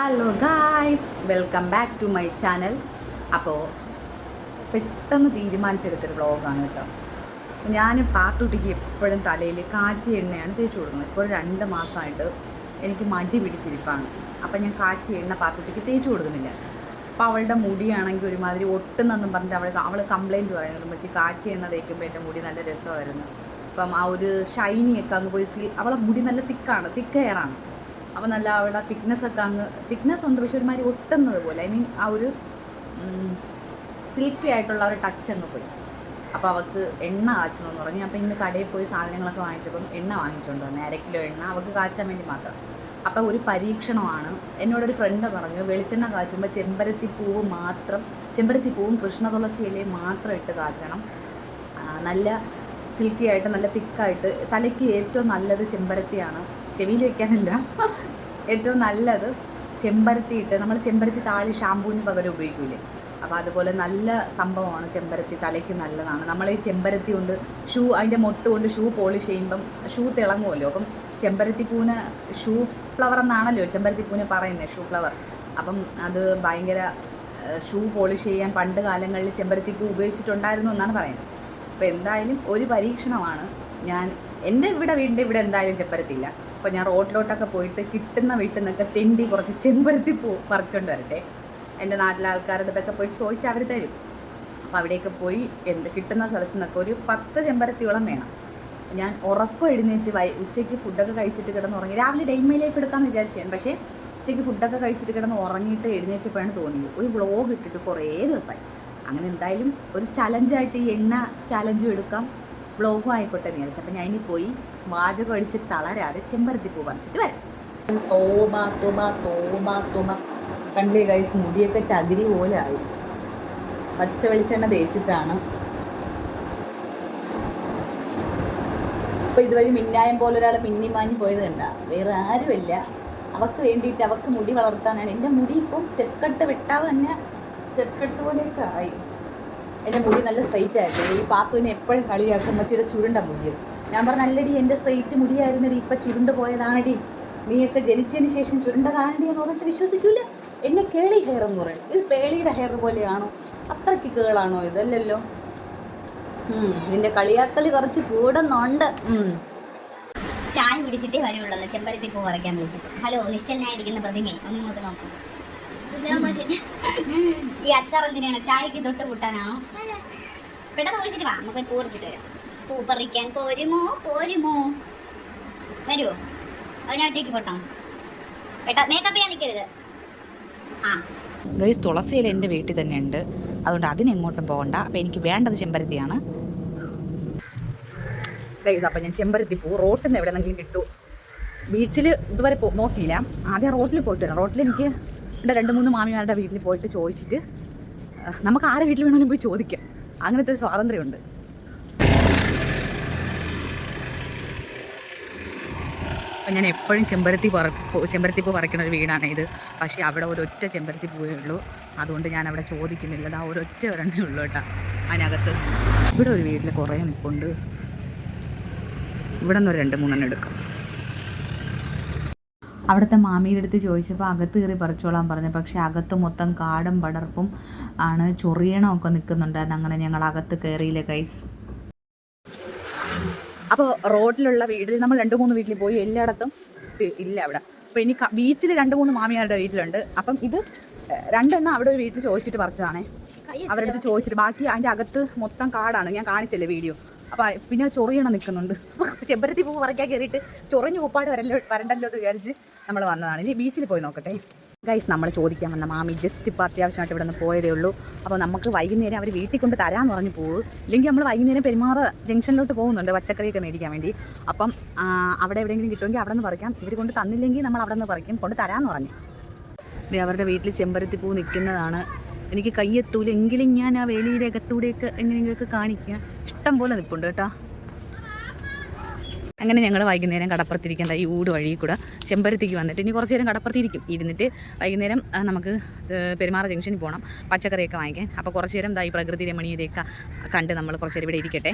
Hello guys welcome back to my channel അപ്പോൾ പെട്ടെന്ന് തീരുമാനിച്ചെടുത്തൊരു വ്ളോഗാണ് കേട്ടോ. ഞാൻ പാത്തുട്ടിക്ക് എപ്പോഴും തലയിൽ കാച്ചി എണ്ണയാണ് തേച്ചു കൊടുക്കുന്നത്. ഇപ്പോൾ രണ്ട് മാസമായിട്ട് എനിക്ക് മടി പിടിച്ചിരിപ്പാണ്. അപ്പം ഞാൻ കാച്ചി എണ്ണ പാത്തുട്ടിക്ക് തേച്ചു കൊടുക്കുന്നില്ല. അപ്പോൾ അവളുടെ മുടിയാണെങ്കിൽ ഒരുമാതിരി ഒട്ടുന്നെന്നും പറഞ്ഞിട്ട് അവൾ അവൾ കംപ്ലയിന്റ് പറയുന്നു പക്ഷേ കാച്ചി എണ്ണ തേക്കുമ്പോൾ എന്റെ മുടി നല്ല രസമായിരുന്നു. അപ്പം ആ ഒരു ഷൈനിയൊക്കെ അങ്ങ് പോയി അവളെ മുടി നല്ല തിക്കാണ് തിക്ക് ഹെയറാണ് അപ്പോൾ നല്ല അവിടെ തിക്നെസ് ഒക്കെ അങ്ങ് തിക്നെസ് ഉണ്ട് പക്ഷെ ഒരുമാതിരി ഒട്ടുന്നത് പോലെ. ഐ മീൻ ആ ഒരു സിൽക്കി ആയിട്ടുള്ള ഒരു ടച്ച് അങ്ങ് പോയി. അപ്പോൾ അവൾക്ക് എണ്ണ കാച്ചണമെന്ന് പറഞ്ഞു. അപ്പോൾ ഇന്ന് കടയിൽ പോയി സാധനങ്ങളൊക്കെ വാങ്ങിച്ചപ്പം എണ്ണ വാങ്ങിച്ചുകൊണ്ട് വന്നു. അര കിലോ എണ്ണ അവൾക്ക് കാച്ചാൻ വേണ്ടി മാത്രം. അപ്പോൾ ഒരു പരീക്ഷണമാണ്. എന്നോടൊരു ഫ്രണ്ട് പറഞ്ഞു വെളിച്ചെണ്ണ കാച്ചുമ്പോൾ ചെമ്പരത്തി പൂവ് മാത്രം ചെമ്പരത്തി പൂവും കൃഷ്ണ തുളസി ഇലയും മാത്രം ഇട്ട് കാച്ചണം. നല്ല സിൽക്കി ആയിട്ട് നല്ല തിക്കായിട്ട് തലയ്ക്ക് ഏറ്റവും നല്ലത് ചെമ്പരത്തിയാണ്. ചെവിയിൽ വെക്കാനല്ല. ഏറ്റവും നല്ലത് ചെമ്പരത്തി ഇട്ട് നമ്മൾ ചെമ്പരത്തി താളി ഷാമ്പൂവിന് പകരം ഉപയോഗിക്കൂലേ? അപ്പോൾ അതുപോലെ നല്ല സംഭവമാണ് ചെമ്പരത്തി തലയ്ക്ക് നല്ലതാണ്. നമ്മൾ ഈ ചെമ്പരത്തി കൊണ്ട് ഷൂ അതിന്റെ മൊട്ട് കൊണ്ട് ഷൂ പോളിഷ് ചെയ്യുമ്പം ഷൂ തിളങ്ങുമല്ലോ? അപ്പം ചെമ്പരത്തി പൂവിന് ഷൂ ഫ്ലവർ എന്നാണല്ലോ ചെമ്പരത്തി പൂവിന് പറയുന്നത് ഷൂ ഫ്ലവർ. അപ്പം അത് ഭയങ്കര ഷൂ പോളിഷ് ചെയ്യാൻ പണ്ട് കാലങ്ങളിൽ ചെമ്പരത്തി പൂ ഉപയോഗിച്ചിട്ടുണ്ടായിരുന്നു എന്നാണ് പറയുന്നത്. അപ്പോൾ എന്തായാലും ഒരു പരീക്ഷണമാണ്. ഞാൻ എന്റെ ഇവിടെ വീടിന്റെ ഇവിടെ എന്തായാലും ചെമ്പരത്തില്ല അപ്പോൾ ഞാൻ റോഡിലോട്ടൊക്കെ പോയിട്ട് കിട്ടുന്ന വീട്ടിൽ നിന്നൊക്കെ തെണ്ടി കുറച്ച് ചെമ്പരത്തി പോ പറിച്ചുകൊണ്ട് വരട്ടെ. എന്റെ നാട്ടിലെ ആൾക്കാരുടെ അടുത്തൊക്കെ പോയി ചോദിച്ചാൽ അവർ തരും. അപ്പോൾ അവിടെയൊക്കെ പോയി എന്ത് കിട്ടുന്ന സ്ഥലത്ത് നിന്നൊക്കെ ഒരു പത്ത് ചെമ്പരത്തിയോളം വേണം. ഞാൻ ഉറക്കം എഴുന്നേറ്റ് വൈ ഉച്ചയ്ക്ക് ഫുഡൊക്കെ കഴിച്ചിട്ട് കിടന്ന് ഉറങ്ങി. രാവിലെ ഡെയിമി ലൈഫ് എടുക്കാമെന്ന് വിചാരിച്ചാണ് പക്ഷേ ഉച്ചയ്ക്ക് ഫുഡൊക്കെ കഴിച്ചിട്ട് കിടന്ന് ഉറങ്ങിയിട്ട് എഴുന്നേറ്റപ്പോഴാണ് തോന്നിയത്. ഒരു വ്ളോഗ് ഇട്ടിട്ട് കുറേ ദിവസമായി. അങ്ങനെ എന്തായാലും ഒരു ചലഞ്ചായിട്ട് ഈ എണ്ണ ചലഞ്ചും എടുക്കാം. വ്ളോഗും ആയിക്കോട്ടെ എന്ന് വിചാരിച്ചു. ഞാൻ ഇനി പോയി വാചകം അടിച്ച് തളരാതെ ചെമ്പരത്തി പൂ പറിച്ചിട്ട് വരാം. കണ്ടില്ലേ ഗൈസ് മുടിയൊക്കെ ചകിരി പോലെ ആയി. പച്ച വെളിച്ചെണ്ണ തേച്ചിട്ടാണ്. അപ്പോൾ ഇതുവഴി മിന്നായം പോലെ ഒരാൾ മിന്നി മാഞ്ഞ് പോയത് കണ്ട. വേറെ ആരുമില്ല. അവക്ക് വേണ്ടിയിട്ട് അവക്ക് മുടി വളർത്താനാണ്. എന്റെ മുടി ഇപ്പം സ്റ്റെപ്പ് കട്ട് വിട്ടാൽ തന്നെ സ്റ്റെപ്പ് കട്ട് പോലെയൊക്കെ ആയി. എന്റെ മുടി നല്ല സ്ട്രൈറ്റ് ആയിട്ട് ഈ പാത്തുവിനെ എപ്പോഴും കളിയാക്കുമ്പോൾ ചില ചുരുണ്ട മുടിയത് ഞാൻ പറഞ്ഞ നല്ലടി എന്റെ സ്ട്രൈറ്റ് മുടിയായിരുന്നടി ഇപ്പം ചുരുണ്ട് പോയതാണടി. നീയൊക്കെ ജനിച്ചതിന് ശേഷം ചുരുണ്ടതാണടി എന്ന് പറഞ്ഞിട്ട് വിശ്വസിക്കൂല. എന്നെ കേളി ഹെയർ എന്ന് പറയും. ഇത് പേളിയുടെ ഹെയർ പോലെയാണോ? അത്രയ്ക്ക് കേളാണോ ഇതല്ലല്ലോ? നിന്റെ കളിയാക്കൽ കുറച്ച് കൂടുന്നുണ്ട്. ചായ കുടിച്ചിട്ടേ വരുള്ളൂ. ചെമ്പരത്തി പൂ പറിക്കാൻ വിളിച്ചിട്ട്. ഹലോ നിശ്ചലനായിരിക്കുന്ന പ്രതിമയെ ഒന്ന് ഇങ്ങോട്ട് നോക്കൂ. ഈ അച്ചാർ എന്തിനാണ്? ചായക്ക് തൊട്ട് കൂട്ടാനാണോ? പെട്ടെന്ന് വിളിച്ചിട്ട് വാ. നമുക്ക് പറിച്ചിട്ട് വരാം. പൂ പറിക്കാൻ പോരുമോ? പോരുമോ? വരുമോ അത് ഞാൻ ഒറ്റയ്ക്ക് പോട്ടോ. പെട്ട മേക്കപ്പ് ചെയ്യാൻ നിൽക്കരുത് ആ. ഗൈസ് തുളസിയില എന്റെ വീട്ടിൽ തന്നെ ഉണ്ട് അതുകൊണ്ട് അതിനെങ്ങോട്ടും പോകണ്ട. അപ്പോൾ എനിക്ക് വേണ്ടത് ചെമ്പരത്തിയാണ്. ഗൈസ് അപ്പം ഞാൻ ചെമ്പരത്തി പൂ റോട്ടിൽ നിന്ന് എവിടെന്നെങ്കിലും കിട്ടൂ. ബീച്ചിൽ ഇതുവരെ പോ നോക്കിയില്ല. ആദ്യം റോട്ടിൽ പോയിട്ട് വരാം. റോട്ടിൽ എനിക്ക് ഇവിടെ രണ്ട് മൂന്ന് മാമിമാരുടെ വീട്ടിൽ പോയിട്ട് ചോദിച്ചിട്ട് നമുക്ക് ആരെ വീട്ടിൽ വേണമെങ്കിലും പോയി ചോദിക്കാം. അങ്ങനത്തെ സ്വാതന്ത്ര്യമുണ്ട്. അപ്പം ഞാൻ എപ്പോഴും ചെമ്പരത്തി പറ ചെമ്പരത്തിപ്പൂ പറിക്കുന്ന ഒരു വീടാണ് ഇത്. പക്ഷേ അവിടെ ഒരൊറ്റ ചെമ്പരത്തി പൂവേ ഉള്ളൂ. അതുകൊണ്ട് ഞാൻ അവിടെ ചോദിക്കുന്നില്ല. അത് ആ ഒരൊറ്റ ഒരെണ്ണേ ഉള്ളൂ കേട്ടോ അതിനകത്ത്. ഇവിടെ ഒരു വീട്ടിൽ കുറേ നിൽപ്പുണ്ട് ഇവിടെ നിന്ന് ഒരു രണ്ട് മൂന്നെണ്ണം എടുക്കും. അവിടുത്തെ മാമിയുടെ അടുത്ത് ചോദിച്ചപ്പോൾ അകത്ത് കയറി പറിച്ചോളാൻ പറഞ്ഞു. പക്ഷേ അകത്ത് മൊത്തം കാടും പടർപ്പും ആണ്. ചൊറിയണമൊക്കെ നിൽക്കുന്നുണ്ടായിരുന്നു അങ്ങനെ ഞങ്ങൾ അകത്ത് കയറിയില്ല കൈസ് അപ്പോൾ റോഡിലുള്ള വീട്ടിൽ നമ്മൾ രണ്ട് മൂന്ന് വീട്ടിൽ പോയി എല്ലായിടത്തും ഇല്ല അവിടെ. അപ്പോൾ ഇനി ബീച്ചിൽ രണ്ട് മൂന്ന് മാമിയാരുടെ വീട്ടിലുണ്ട്. അപ്പം ഇത് രണ്ടെണ്ണം അവിടെ ഒരു വീട്ടിൽ ചോദിച്ചിട്ട് പറിച്ചതാണേ. അവരുടെ അടുത്ത് ചോദിച്ചിട്ട് ബാക്കി അതിന്റെ അകത്ത് മൊത്തം കാടാണ്. ഞാൻ കാണിച്ചല്ലേ വീഡിയോ. അപ്പോൾ പിന്നെ ചൊറിയണം നിൽക്കുന്നുണ്ട് ചെമ്പരത്തി പൂ പറിക്കാൻ കയറിയിട്ട് ചൊറിഞ്ഞ് പൂപ്പാട് വരല്ലോ വരണ്ടല്ലോ എന്ന് വിചാരിച്ച് നമ്മൾ വന്നതാണ്. ഇനി ബീച്ചിൽ പോയി നോക്കട്ടെ. ഗൈസ് നമ്മൾ ചോദിക്കാൻ വന്ന മാമി ജസ്റ്റ് ഇപ്പോൾ അത്യാവശ്യമായിട്ട് ഇവിടെ നിന്ന് പോയതേ ഉള്ളൂ. അപ്പോൾ നമുക്ക് വൈകുന്നേരം അവർ വീട്ടിൽ കൊണ്ട് തരാമെന്ന് പറഞ്ഞ് പോകും ഇല്ലെങ്കിൽ നമ്മൾ വൈകുന്നേരം പെരുമാറ ജംഗ്ഷനിലോട്ട് പോകുന്നുണ്ട് പച്ചക്കറിയൊക്കെ മേടിക്കാൻ വേണ്ടി. അപ്പം അവിടെ എവിടെയെങ്കിലും കിട്ടുമെങ്കിൽ അവിടെ നിന്ന് പറിക്കാം. ഇവർ കൊണ്ട് തന്നില്ലെങ്കിൽ നമ്മൾ അവിടെ നിന്ന് പറിക്കും. കൊണ്ട് തരാമെന്ന് പറഞ്ഞു. ഇത് അവരുടെ വീട്ടിൽ ചെമ്പരത്തി പൂ നിൽക്കുന്നതാണ്. എനിക്ക് കയ്യെത്തൂലെങ്കിലും ഞാൻ ആ വേലിയുടെ അകത്തൂടെയൊക്കെ എങ്ങനെയെങ്കിലുമൊക്കെ കാണിക്കുക ഇഷ്ടം പോലെ നിൽപ്പുണ്ട് കേട്ടോ. അങ്ങനെ ഞങ്ങൾ വൈകുന്നേരം കടപ്പുറത്തിരിക്കേണ്ട ഈ ഊട് വഴി കൂടെ ചെമ്പരത്തിക്ക് വന്നിട്ട് ഇനി കുറച്ച് നേരം കടപ്പുറത്തിരിക്കും. ഇരുന്നിട്ട് വൈകുന്നേരം നമുക്ക് പെരുമാറ ജംഗ്ഷനിൽ പോകണം പച്ചക്കറിയൊക്കെ വാങ്ങിക്കാൻ. അപ്പോൾ കുറച്ച് നേരം ഈ പ്രകൃതി രമണീയതയൊക്കെ കണ്ട് നമ്മൾ കുറച്ച് നേരം ഇവിടെ ഇരിക്കട്ടെ.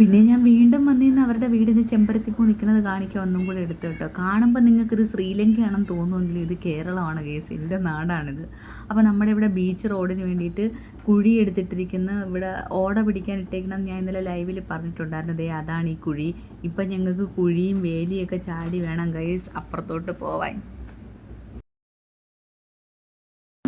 പിന്നെ ഞാൻ വീണ്ടും വന്നിന്ന് അവരുടെ വീടിന്റെ ചെമ്പരത്തിപ്പൂ നിൽക്കുന്നത് കാണിക്കാൻ ഒന്നും കൂടെ എടുത്തു കേട്ടോ. കാണുമ്പോൾ നിങ്ങൾക്ക് ഇത് ശ്രീലങ്കയാണെന്ന് തോന്നുമെങ്കിൽ ഇത് കേരളമാണ് കേസ്. എന്റെ നാടാണിത്. അപ്പോൾ നമ്മുടെ ഇവിടെ ബീച്ച് റോഡിന് വേണ്ടിയിട്ട് കുഴി എടുത്തിട്ടിരിക്കുന്ന. ഇവിടെ ഓട പിടിക്കാൻ ഇട്ടേക്കണം ഞാൻ ഇന്നലെ ലൈവിൽ പറഞ്ഞിട്ടുണ്ടായിരുന്നു. ദേ അതാണ് ഈ കുഴി. ഇപ്പം ഞങ്ങൾക്ക് കുഴിയും വേലിയൊക്കെ ചാടി വേണം ഗൈസ് അപ്പുറത്തോട്ട് പോവാൻ.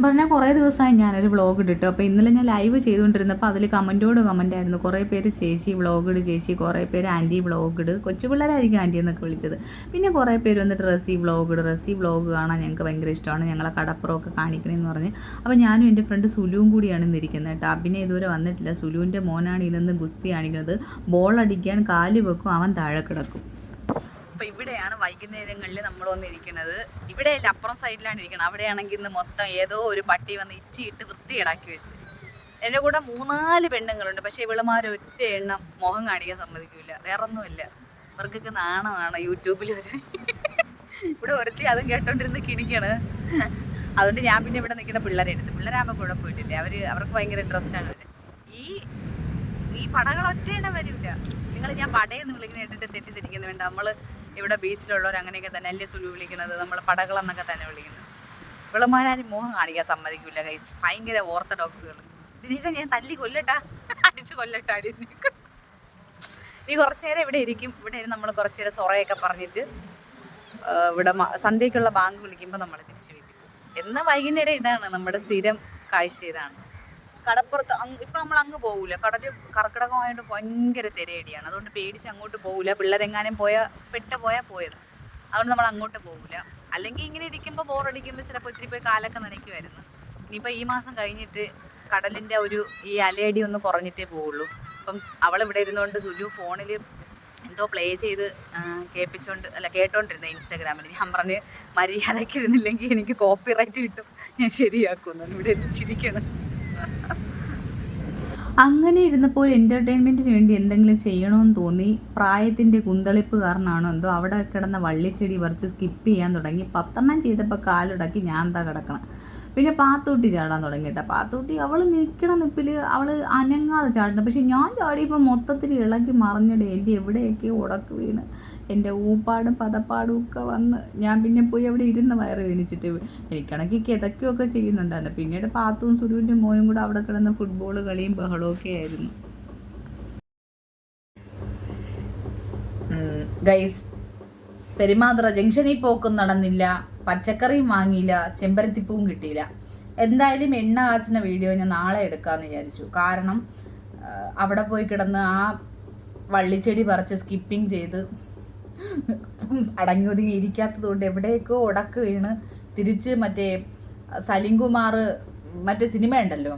പറഞ്ഞാൽ കുറേ ദിവസമായി ഞാനൊരു വ്ളോഗ് ഇട്ടിട്ടു. അപ്പോൾ ഇന്നലെ ഞാൻ ലൈവ് ചെയ്തുകൊണ്ടിരുന്നപ്പോൾ അതിൽ കമന്റോട് കമന്റ് ആയിരുന്നു. കുറേ പേര് ചേച്ചി വ്ളോഗ് ഇട് ചേച്ചി കുറേ പേര് ആന്റി വ്ളോഗ് ഇട്. കൊച്ചു പിള്ളേരായിരിക്കും ആന്റി എന്നൊക്കെ വിളിച്ചത്. പിന്നെ കുറേ പേര് വന്നിട്ട് റസി വ്ളോഗ് ഇട് റസി വ്ളോഗ് കാണാൻ ഞങ്ങൾക്ക് ഭയങ്കര ഇഷ്ടമാണ്. ഞങ്ങളെ കടപ്പുറമൊക്കെ കാണിക്കണമെന്ന് പറഞ്ഞ്. അപ്പോൾ ഞാനും എന്റെ ഫ്രണ്ട് സുലുവും കൂടിയാണ് ഇന്നിരിക്കുന്നത് കേട്ടോ. അഭിനെ ഇതുവരെ വന്നിട്ടില്ല. സുലുവിന്റെ മോനാണ് ഇതെന്ന് ഗുസ്തി കാണിക്കുന്നത്. ബോൾ അടിക്കാൻ കാൽ വെക്കും അവൻ താഴെ കിടക്കും. അപ്പോൾ ഇവിടെയാണ് വൈകുന്നേരങ്ങളിൽ നമ്മൾ വന്നിരിക്കുന്നത്. ഇവിടെയല്ല അപ്പുറം സൈഡിലാണ് ഇരിക്കുന്നത് അവിടെയാണെങ്കിൽ ഇന്ന് മൊത്തം ഏതോ ഒരു പട്ടി വന്ന് ഇച്ചിയിട്ട് വൃത്തിയിടാക്കി വെച്ച്. എന്റെ കൂടെ മൂന്നാൽ പെണ്ണുങ്ങളുണ്ട്. പക്ഷേ ഇവിളമാർ ഒറ്റ എണ്ണം മുഖം കാണിക്കാൻ സമ്മതിക്കില്ല വേറെ ഒന്നുമില്ല ഇവർക്കൊക്കെ നാണമാണ് യൂട്യൂബിൽ വരെ ഇവിടെ ഒരുത്തി അതും കേട്ടോണ്ടിരുന്ന് കിണിക്കാണ്. അതുകൊണ്ട് ഞാൻ പിന്നെ ഇവിടെ നിൽക്കുന്ന പിള്ളേരെ എടുത്ത്. പിള്ളേരാകുമ്പോൾ പോയിട്ടില്ലേ? അവർ അവർക്ക് ഭയങ്കര ഇൻട്രസ്റ്റ് ആണ് അവർ. ഈ ഈ പടകൾ ഒറ്റ എണ്ണം വരില്ല നിങ്ങൾ ഞാൻ പടയെന്ന് വിളിക്കുന്ന കേട്ടിട്ട് തെറ്റിദ്ധരിക്കുന്നത് വേണ്ട നമ്മൾ ഇവിടെ ബീച്ചിലുള്ളവർ അങ്ങനെയൊക്കെ തന്നെ അല്ലേ സുലു വിളിക്കുന്നത്? നമ്മൾ പടകളെന്നൊക്കെ തന്നെ വിളിക്കുന്നത്. വിളമാരും മോഹം കാണിക്കാൻ സമ്മതിക്കില്ല ഗൈസ് ഭയങ്കര ഓർത്തഡോക്സുകൾ ഇതിനൊക്കെ ഞാൻ തല്ലി കൊല്ലട്ടാ. അടിച്ച് കൊല്ലട്ടാ അടി. നീ കുറച്ചു നേരം ഇവിടെ ഇരിക്കും. ഇവിടെ ഇരുന്ന് നമ്മൾ കുറച്ചു നേരം സൊറയൊക്കെ പറഞ്ഞിട്ട് ഇവിടെ സന്ധ്യയ്ക്കുള്ള ബാങ്ക് വിളിക്കുമ്പോൾ നമ്മൾ തിരിച്ചു വിളിക്കും എന്ന വൈകുന്നേരം ഇതാണ് നമ്മുടെ സ്ഥിരം കാഴ്ച ഇതാണ്. കടപ്പുറത്ത് അങ്ങ് ഇപ്പം നമ്മൾ അങ്ങ് പോകൂല കടൽ കർക്കിടകമായിട്ട് ഭയങ്കര തിരയടിയാണ് അതുകൊണ്ട് പേടിച്ച് അങ്ങോട്ട് പോകൂല പിള്ളേരെങ്ങാനും പോയാൽ പെട്ട പോയാൽ പോയത്. അതുകൊണ്ട് നമ്മൾ അങ്ങോട്ട് പോകൂല അല്ലെങ്കിൽ ഇങ്ങനെ ഇരിക്കുമ്പോൾ ബോറടിക്കുമ്പോൾ ചിലപ്പോൾ ഇത്തിരി പോയി കാലൊക്കെ നനയ്ക്കുമായിരുന്നു ഇനിയിപ്പോൾ ഈ മാസം കഴിഞ്ഞിട്ട് കടലിന്റെ ഒരു ഈ അലയടി ഒന്ന് കുറഞ്ഞിട്ടേ പോവുള്ളൂ. അപ്പം ഇവിടെ ഇരുന്നുകൊണ്ട് സുജു ഫോണിൽ എന്തോ പ്ലേ ചെയ്ത് കേൾപ്പിച്ചുകൊണ്ട് അല്ല കേട്ടോണ്ടിരുന്നത് ഇൻസ്റ്റാഗ്രാമിൽ ഞാൻ പറഞ്ഞ് മര്യാദയ്ക്ക് ഇരുന്നില്ലെങ്കിൽ എനിക്ക് കോപ്പി റൈറ്റ് കിട്ടും. ഞാൻ ശരിയാക്കുന്നു ഇവിടെ എത്തിച്ചിരിക്കണം അങ്ങനെ ഇരുന്നപ്പോൾ എന്റർടൈൻമെന്റിന് വേണ്ടി എന്തെങ്കിലും ചെയ്യണമെന്ന് തോന്നി. പ്രായത്തിന്റെ കുന്തളിപ്പ് കാരണമാണോ എന്തോ അവിടെ കിടന്ന വള്ളിച്ചെടി പറിച്ച് സ്കിപ്പ് ചെയ്യാൻ തുടങ്ങി. പത്തെണ്ണം ചെയ്തപ്പോൾ കാലുടക്കി ഞാൻ എന്താ കിടക്കണം? പിന്നെ പാത്തൂട്ടി ചാടാൻ തുടങ്ങി കേട്ടോ പാത്തൂട്ടി അവൾ നിൽക്കണ നിപ്പിൽ അവൾ അനങ്ങാതെ ചാടണം പക്ഷെ ഞാൻ ചാടിയപ്പോൾ മൊത്തത്തിൽ ഇളക്കി മറിഞ്ഞിടേ എന്റെ എവിടെയൊക്കെ ഉടക്ക് വീണ്. എന്റെ ഊപ്പാടും പതപ്പാടും ഒക്കെ വന്ന് ഞാൻ പിന്നെ പോയി അവിടെ ഇരുന്ന് വയറ് വേനിച്ചിട്ട് എനിക്കാണെങ്കിൽ കിതക്കുകയൊക്കെ ചെയ്യുന്നുണ്ടായിരുന്നു. പിന്നീട് പാത്തും സുരുവിന്റെ മോനും കൂടെ അവിടെ കിടന്ന് ഫുട്ബോൾ കളിയും ബഹളവും ഒക്കെ ആയിരുന്നു. ഗൈസ് പെരുമാതുറ ജംഗ്ഷനിൽ പോക്കും നടന്നില്ല. പച്ചക്കറിയും വാങ്ങിയില്ല ചെമ്പരത്തിപ്പൂവും കിട്ടിയില്ല. എന്തായാലും എണ്ണ കാച്ചിന വീഡിയോ ഞാൻ നാളെ എടുക്കാമെന്ന് വിചാരിച്ചു. കാരണം അവിടെ പോയി കിടന്ന് ആ വള്ളിച്ചെടി പറിച്ച് സ്കിപ്പിംഗ് ചെയ്ത് അടങ്ങി ഒതുങ്ങി ഇരിക്കാത്തത് കൊണ്ട് എവിടെയൊക്കെ ഉടക്ക് വീണ് തിരിച്ച് മറ്റേ സലിംകുമാർ മറ്റേ സിനിമ ഉണ്ടല്ലോ?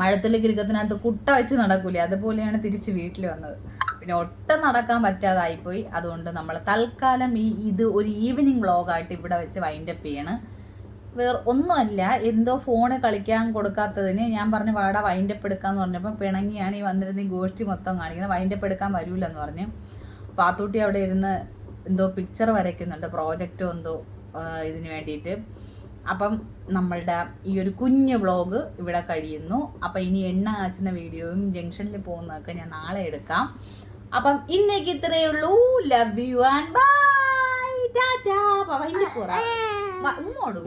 മഴത്തുള്ളി കിരുക്കത്തിനകത്ത് കുട്ട വെച്ച് നടക്കൂലേ? അതുപോലെയാണ് തിരിച്ച് വീട്ടിൽ വന്നത്. പിന്നെ ഒട്ടും നടക്കാൻ പറ്റാതായിപ്പോയി. അതുകൊണ്ട് നമ്മൾ തൽക്കാലം ഈ ഇത് ഒരു ഈവനിങ് വ്ളോഗായിട്ട് ഇവിടെ വെച്ച് വൈൻഡപ്പ് ചെയ്യണം. വേറെ ഒന്നുമല്ല എന്തോ ഫോണ് കളിക്കാൻ കൊടുക്കാത്തതിന് ഞാൻ പറഞ്ഞു വാടാ വൈൻഡപ്പ് എടുക്കാന്ന് പറഞ്ഞപ്പോൾ പിണങ്ങിയാണ് ഈ വന്നിരുന്ന ഈ ഗോഷ്ടി മൊത്തം കാണിക്കുന്നത്. വൈൻഡപ്പ് എടുക്കാൻ വരൂലെന്ന് പറഞ്ഞു. പാത്തൂട്ടി അവിടെ ഇരുന്ന് എന്തോ പിക്ചർ വരയ്ക്കുന്നുണ്ട് പ്രോജക്റ്റോ എന്തോ ഇതിന് വേണ്ടിയിട്ട്. അപ്പം നമ്മളുടെ ഈ ഒരു കുഞ്ഞു വ്ളോഗ് ഇവിടെ കഴിയുന്നു. അപ്പം ഇനി എണ്ണ കാച്ചുന്ന വീഡിയോയും ജംഗ്ഷനിൽ പോകുന്നതൊക്കെ ഞാൻ നാളെ എടുക്കാം. അപ്പം ഇന്നേക്ക് ഇത്രയേ ഉള്ളൂ. Love you and bye tata ഭയങ്കര ഉമ്മോടും